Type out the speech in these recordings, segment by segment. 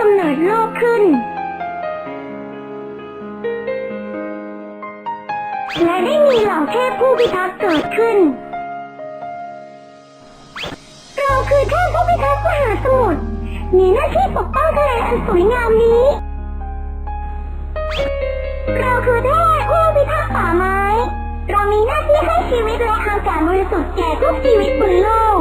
กำเนิดโลกขึ้น และได้มีเหล่าเทพผู้พิทักษ์เกิดขึ้น เราคือเทพผู้พิทักษ์มหาสมุทร มีหน้าที่ปกป้องทะเลอันสวยงามนี้ เราคือเทพผู้พิทักษ์ป่าไม้ เรามีหน้าที่ให้ชีวิตและอากาศบริสุทธิ์แก่ทุกชีวิตบนโลก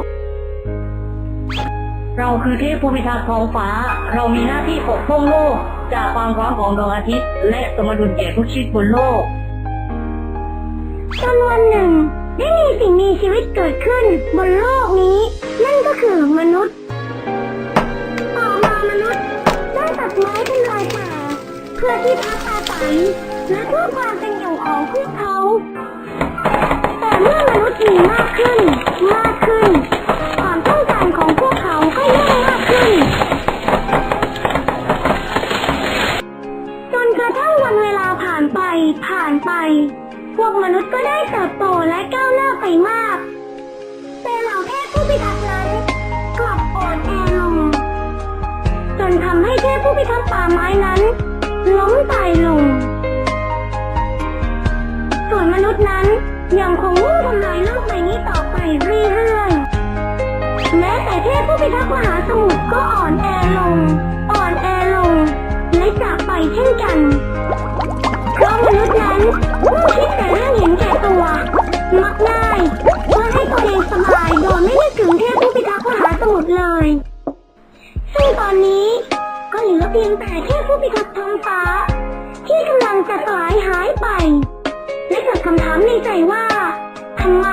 เราคือเทพผู้พิทักษ์ท้องฟ้า เรามีหน้าที่ปกป้องโลก จากความร้อนของดวงอาทิตย์ และสมดุลแก่ทุกชีวิตบนโลกจนวันหนึ่งได้มีสิ่งมีชีวิตเกิดขึ้นบนโลกนี้ นั่นก็คือมนุษย์ ต่อมามนุษย์ได้ตัดไม้ทำลายป่า เพื่อที่พักอาศัยและเพื่อความเป็นอยู่ของพวกเขา แต่เมื่อมนุษย์มีมากขึ้น ผ่านไปผ่านไป พวกมนุษย์ก็ได้เติบโตและก้าวหน้าไปมาก แต่เหล่าเทพผู้พิทักษ์นั้นกลับอ่อนแอลง จนทำให้เทพผู้พิทักษ์ป่าไม้นั้นล้มตายลง ส่วนมนุษย์นั้นยังคงมุ่งทำลายโลกใบนี้ต่อไปเรื่อยๆ แม้แต่เทพผู้พิทักษ์มหาสมุทรก็อ่อนแอลง อ่อนแอลงและจากไปเช่น อนนี้ ก็เหลือเพียงแต่เทพผู้พิทักษ์ท้องฟ้า ที่กำลังจะสลายหายไป และเกิดคำถามในใจว่าทำไม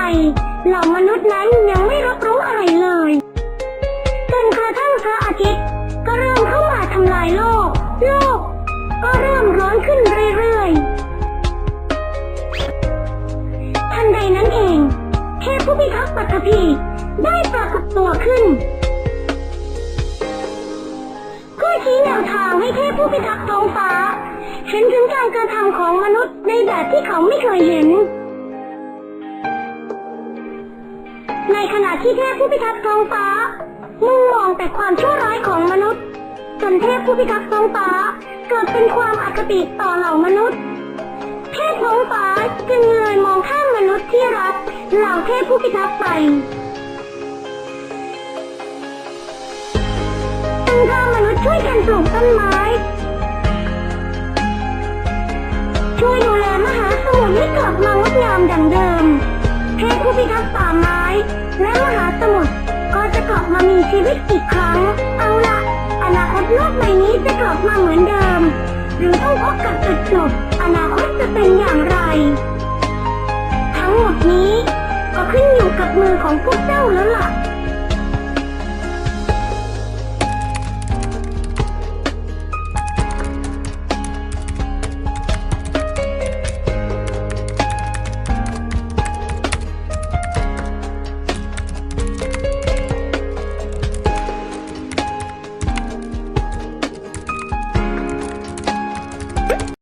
เหล่ามนุษย์นั้นยังไม่รับรู้อะไรเลยจนกระทั่งพระอาทิตย์ ก็เริ่มเข้ามาทำลายโลก โลก ก็เริ่มร้อนขึ้นเรื่อยๆทันใดนั้นเองเทพผู้พิทักษ์ปัตภีได้ปรากฏตัวขึ้น นทางให้เทพผู้พิทักษ์ท้องฟ้า เห็นถึงการกระทำของมนุษย์ในแบบที่เขาไม่เคยเห็น ในขณะที่เทพผู้พิทักษ์ท้องฟ้า มุ่งมองแต่ความชั่วร้ายของมนุษย์จนเทพผู้พิทักษ์ท้องฟ้า เกิดเป็นความอคติต่อเหล่ามนุษย์ เทพท้องฟ้าจึงเลยมองข้ามมนุษย์ที่รักเหล่าเทพผู้พิทักษ์ไป จึงพามนุษย์ช่วยกันปลูกต้นไม้ ช่วยดูแลมหาสมุทรให้กลับมางดงามดังเดิมเทพผู้พิทักษ์ป่าไม้ และมหาสมุทรก็จะกลับมามีชีวิตอีกครั้ง เอาละอนาคตโลกใบนี้จะกลับมาเหมือนเดิม หรือต้องพบกับจุดจบอนาคตจะเป็นอย่างไร ทั้งหมดนี้ ก็ขึ้นอยู่กับมือของพวกเจ้าแล้วล่ะ